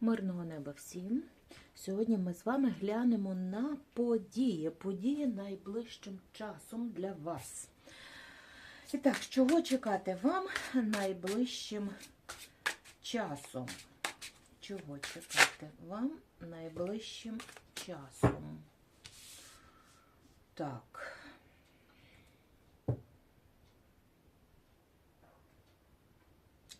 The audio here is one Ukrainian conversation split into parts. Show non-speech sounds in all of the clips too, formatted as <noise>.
Мирного неба всім. Сьогодні ми з вами глянемо на події. Події найближчим часом для вас. І так, чого чекати вам найближчим часом? Чого чекати вам найближчим часом? Так.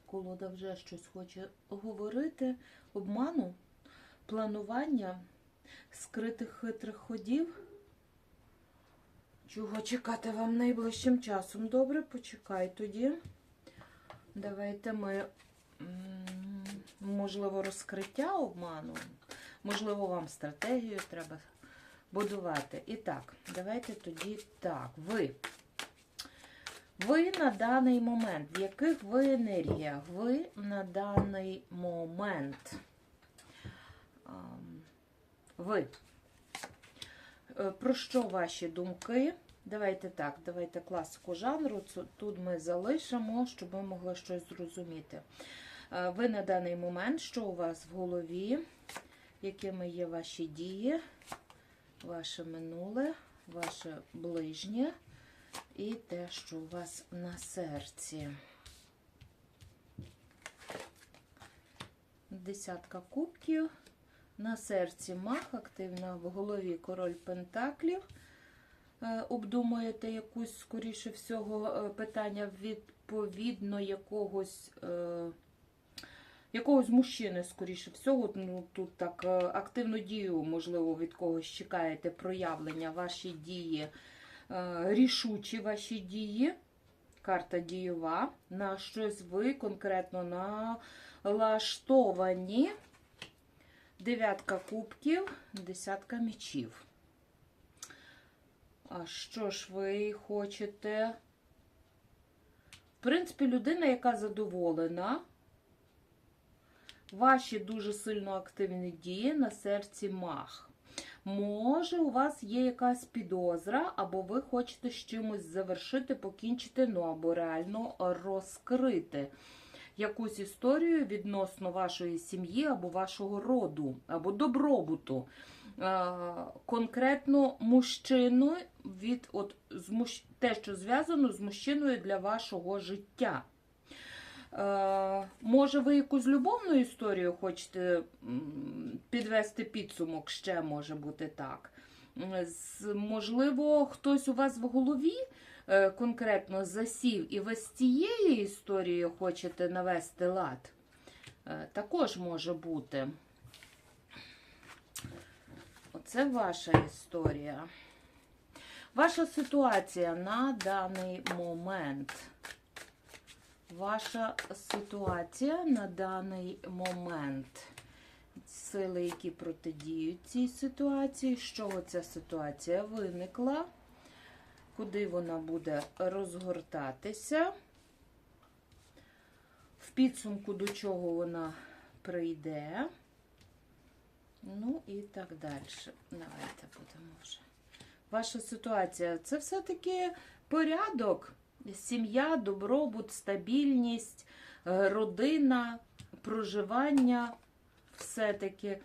Колода вже щось хоче говорити. Обману, планування, скритих хитрих ходів. Чого чекати вам найближчим часом? Добре, почекай тоді. Давайте ми, можливо, розкриття обману. Можливо, вам стратегію треба будувати. І так, давайте тоді так. Ви. Ви на даний момент, в яких ви енергіях? Ви на даний момент. Ви. Е, Про що ваші думки? Давайте так, давайте класику жанру. Тут ми залишимо, щоб ви могли щось зрозуміти. Е, Ви на даний момент, що у вас в голові, якими є ваші дії, ваше минуле, ваше ближнє і те, що у вас на серці. Десятка кубків. На серці мах, активна в голові король пентаклів. Е, Обдумуєте якусь, скоріше всього, е, питання відповідно якогось. е, Якогось мужчини, скоріше всього, ну тут так активну дію, можливо, від когось чекаєте проявлення, ваші дії, рішучі ваші дії, карта дієва, на щось ви конкретно налаштовані. Дев'ятка кубків, десятка мечів. А що ж ви хочете? В принципі, людина, яка задоволена. Ваші дуже сильно активні дії на серці мах. Може, у вас є якась підозра, або ви хочете з чимось завершити, покінчити, ну або реально розкрити якусь історію відносно вашої сім'ї або вашого роду, або добробуту. Е, Конкретно мужчину від от, те, що зв'язано з мужчиною для вашого життя. Е, Може, ви якусь любовну історію хочете підвести підсумок, ще може бути так. Можливо, хтось у вас в голові е, конкретно засів, і ви з цією історією хочете навести лад. Е, Також може бути. Оце ваша історія. Ваша ситуація на даний момент. Ваша ситуація на даний момент. Сили, які протидіють цій ситуації, з чого ця ситуація виникла, куди вона буде розгортатися, в підсумку до чого вона прийде. Ну і так далі. Давайте будемо вже. Ваша ситуація це все-таки порядок, сім'я, добробут, стабільність, е, родина, проживання. Все-таки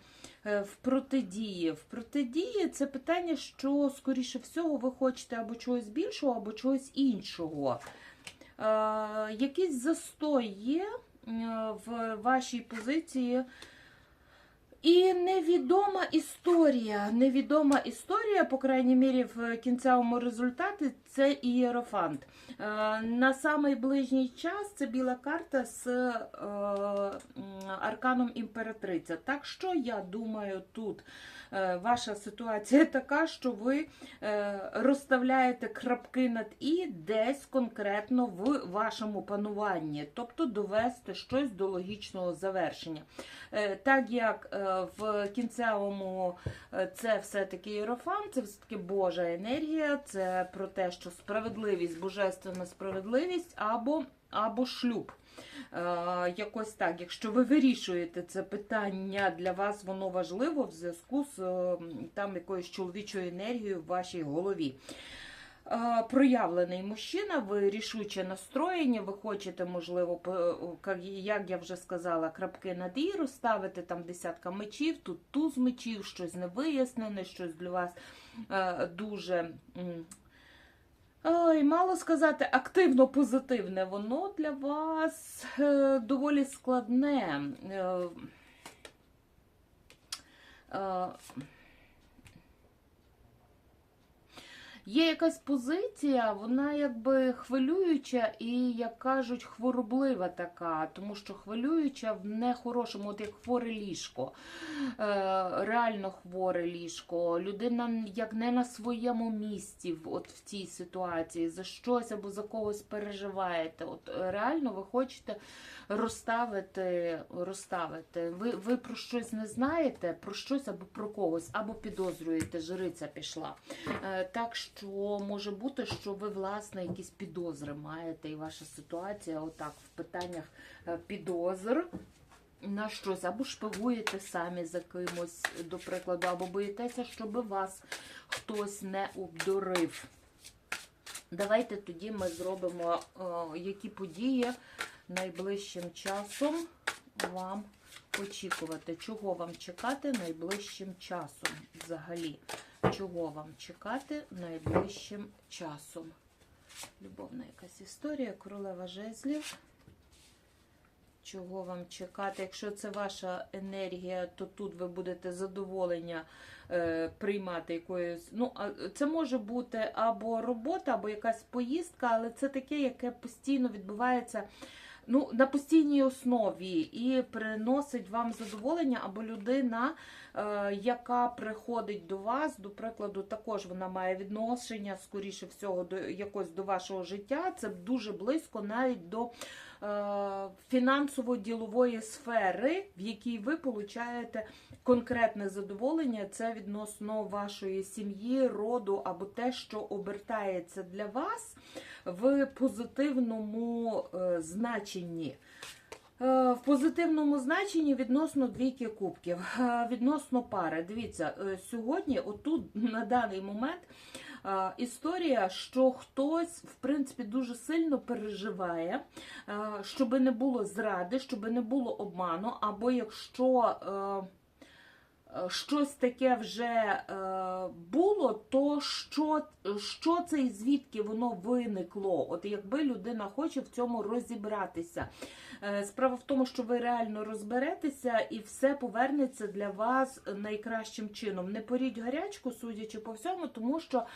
е, в протидії. В протидії це питання, що, скоріше всього, ви хочете або чогось більшого, або чогось іншого. Е, якийсь застой є в вашій позиції. І невідома історія. Невідома історія, по крайній мірі, в кінцевому результаті це ієрофант. Е, на самий ближній час це біла карта з е, арканом імператриця. Так що я думаю, тут ваша ситуація <laughs> така, що ви е, розставляєте крапки над і десь конкретно в вашому пануванні, тобто довести щось до логічного завершення. Е, Так як е, в кінцевому е, це все-таки іерофан, це все-таки Божа енергія, це про те, що справедливість, божественна справедливість або, або шлюб. Е, Якось так, якщо ви вирішуєте це питання, для вас воно важливо в зв'язку з е, там якоюсь чоловічою енергією в вашій голові. Е, проявлений мужчина, ви рішуче настроєні, ви хочете, можливо, як я вже сказала, крапки над «і» розставити, там десятка мечів, тут туз мечів, щось невияснене, щось для вас дуже. Ой, мало сказати, активно позитивне, воно для вас е, доволі складне. Е, е, Є якась позиція, вона якби хвилююча і, як кажуть, хвороблива така, тому що хвилююча в нехорошому, от як хворе ліжко, е, реально хворе ліжко, людина як не на своєму місці от в цій ситуації, за щось або за когось переживаєте. От е, реально ви хочете розставити, розставити. Ви, ви про щось не знаєте, про щось або про когось, або підозрюєте, жриця пішла. Е, Так що може бути, що ви власне якісь підозри маєте, і ваша ситуація отак в питаннях е, підозр. На щось або шпигуєте самі за кимось, до прикладу, або боїтеся, щоб вас хтось не обдурив. Давайте тоді ми зробимо, е, які події найближчим часом вам очікувати. Чого вам чекати найближчим часом взагалі? Чого вам чекати найближчим часом? Любовна якась історія, королева жезлів. Чого вам чекати? Якщо це ваша енергія, то тут ви будете задоволення е, приймати якоюсь. Ну, це може бути або робота, або якась поїздка, але це таке, яке постійно відбувається ну, на постійній основі і приносить вам задоволення, або людина, е, яка приходить до вас, до прикладу, також вона має відношення, скоріше всього, до якось до вашого життя. Це дуже близько навіть до е, фінансово-ділової сфери, в якій ви получаєте конкретне задоволення. Це відносно вашої сім'ї, роду або те, що обертається для вас в позитивному е, значенні. Е, В позитивному значенні відносно двійки кубків, Е, відносно пари. Дивіться, сьогодні, отут на даний момент, історія, що хтось, в принципі, дуже сильно переживає, щоб не було зради, щоб не було обману, або якщо. Е, Щось таке вже е, було, то що, що це і звідки воно виникло? От якби людина хоче в цьому розібратися. Е, Справа в тому, що ви реально розберетеся і все повернеться для вас найкращим чином. Не поріть гарячку, судячи по всьому, тому що.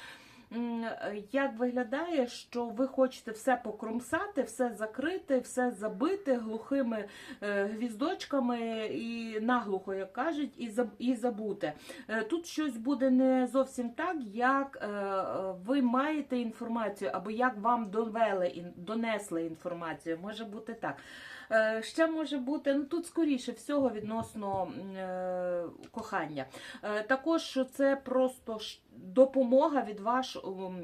М, Як виглядає, що ви хочете все покромсати, все закрити, все забити глухими е, гвіздочками і наглухо, як кажуть, і заб- забути. Е, Тут щось буде не зовсім так, як е, е, ви маєте інформацію, або як вам довели донесли інформацію. Може бути так. Е, Ще може бути, ну тут скоріше всього відносно е, кохання. Е, Також це просто допомога від вашого,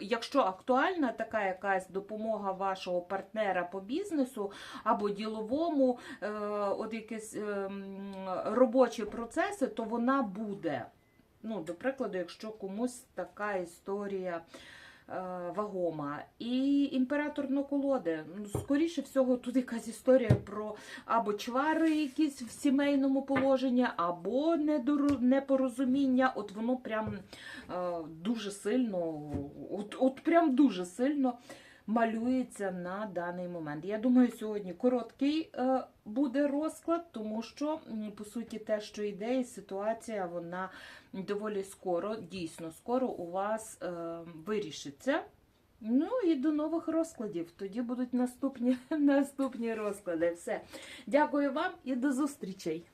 якщо актуальна така якась допомога вашого партнера по бізнесу або діловому, от якісь робочі процеси, то вона буде. Ну, до прикладу, якщо комусь така історія вагома. І імператор на колоди. Ну, скоріше всього, тут якась історія про або чвари якісь в сімейному положенні, або непорозуміння. От воно прям е, дуже сильно, от, от прям дуже сильно малюється на даний момент. Я думаю, сьогодні короткий е, буде розклад, тому що, по суті, те, що йде, і ситуація, вона доволі скоро, дійсно скоро у вас е, вирішиться. Ну і до нових розкладів. Тоді будуть наступні, <laughs> наступні розклади. Все. Дякую вам і до зустрічей!